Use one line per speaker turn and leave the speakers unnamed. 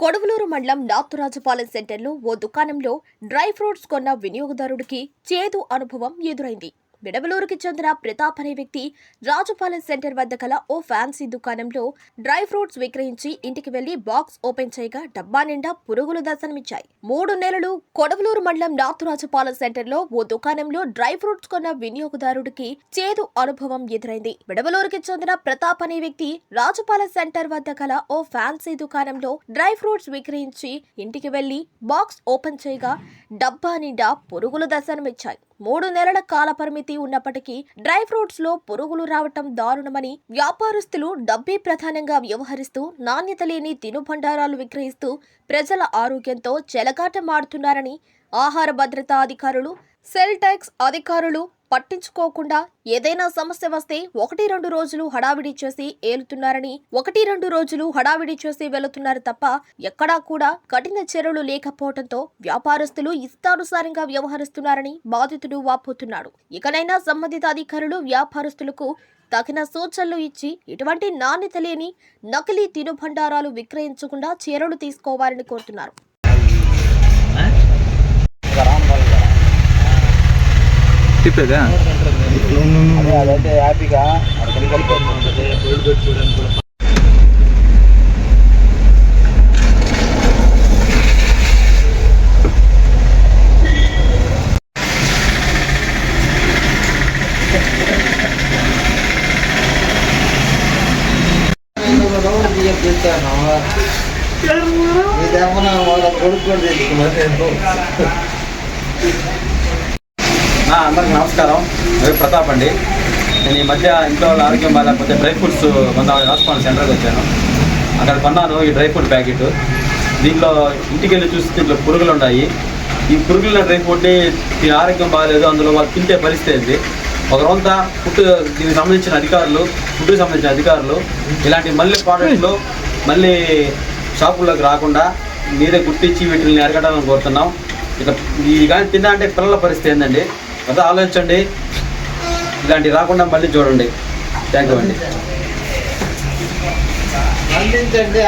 కొడవలూరు మండలం నాతురాజుపాలెం సెంటర్లో ఓ దుకాణంలో డ్రై ఫ్రూట్స్ కొన్న వినియోగదారుడికి చేదు అనుభవం ఎదురైంది. విడవలూరుకి చెందిన ప్రతాప్ అనే వ్యక్తి రాజుపాలెం సెంటర్ వద్ద కల ఓ ఫ్యాన్సీ దుకాణంలో డ్రై ఫ్రూట్స్ విక్రయించి ఇంటికి వెళ్ళి బాక్స్ ఓపెన్ చేయగా డబ్బా నిండా పురుగులు దర్శనమిచ్చాయి. మూడు నెలలు కొడవలూరు మండలం నాతురాజుపాలెం సెంటర్లో ఓ దుకాణంలో డ్రై ఫ్రూట్స్ కొన్న వినియోగదారుడికి చేదు అనుభవం ఎదురైంది. విడవలూరుకి చెందిన ప్రతాప్ అనే వ్యక్తి రాజుపాలెం సెంటర్ వద్ద కల ఓ ఫ్యాన్సీ దుకాణంలో డ్రై ఫ్రూట్స్ విక్రయించి ఇంటికి వెళ్ళి బాక్స్ ఓపెన్ చేయగా డబ్బా నిండా పురుగులు దర్శనమిచ్చాయి. మూడు నెలల కాల పరిమితి ఉన్నప్పటికీ డ్రై ఫ్రూట్స్లో పురుగులు రావటం దారుణమని వ్యాపారస్తులు డబ్బే ప్రధానంగా వ్యవహరిస్తూ నాణ్యత లేని తినుబండారాలు విక్రయిస్తూ ప్రజల ఆరోగ్యంతో చెలగాటమాడుతున్నారని ఆహార భద్రతా అధికారులు సెల్ ట్యాక్స్ అధికారులు పట్టించుకోకుండా ఏదైనా సమస్య వస్తే ఒకటి రెండు రోజులు హడావిడి చేసి ఏలుతున్నారని ఒకటి రెండు రోజులు హడావిడి చేసి వెళుతున్నారు తప్ప ఎక్కడా కూడా కఠిన చర్యలు లేకపోవడంతో వ్యాపారస్తులు ఇష్టానుసారంగా వ్యవహరిస్తున్నారని బాధితుడు వాపోతున్నాడు. ఇకనైనా సంబంధిత అధికారులు వ్యాపారస్తులకు తగిన సూచనలు ఇచ్చి ఇటువంటి నాణ్యత లేని నకిలీ తినుబండారాలు విక్రయించకుండా చర్యలు తీసుకోవాలని కోరుతున్నారు.
తిప్పేదా?
అదైతే హ్యాపీగా కొడుకు
అందరికి నమస్కారం. నేను ప్రతాప్ అండి. నేను ఈ మధ్య ఇంట్లో ఆరోగ్యం బాగాలేకపోతే డ్రై ఫ్రూట్స్ కొందామని రాసుకోవాలి సెంటర్కి వచ్చాను. అక్కడ కొన్నాను ఈ డ్రై ఫ్రూట్ ప్యాకెట్. దీంట్లో ఇంటికి వెళ్ళి చూస్తే దీంట్లో పురుగులు ఉన్నాయి. ఈ పురుగుల డ్రై ఫ్రూట్ని ఆరోగ్యం బాగాలేదు అందులో వాళ్ళు తింటే పరిస్థితి ఏంటి ఒక రోజు ఫుడ్ దీనికి సంబంధించిన అధికారులు ఫుడ్కి సంబంధించిన అధికారులు ఇలాంటి మళ్ళీ ప్రోడక్ట్లు మళ్ళీ షాపుల్లోకి రాకుండా మీరే గుర్తించి వీటిని అరగడానికి కోరుతున్నాం. ఇక ఇది కానీ తిన్నా అంటే పిల్లల పరిస్థితి ఏంటండి అదే ఆలోచించండి. ఇలాంటివి రాకుండా మళ్ళీ చూడండి. థ్యాంక్ యూ అండి.
అందించండి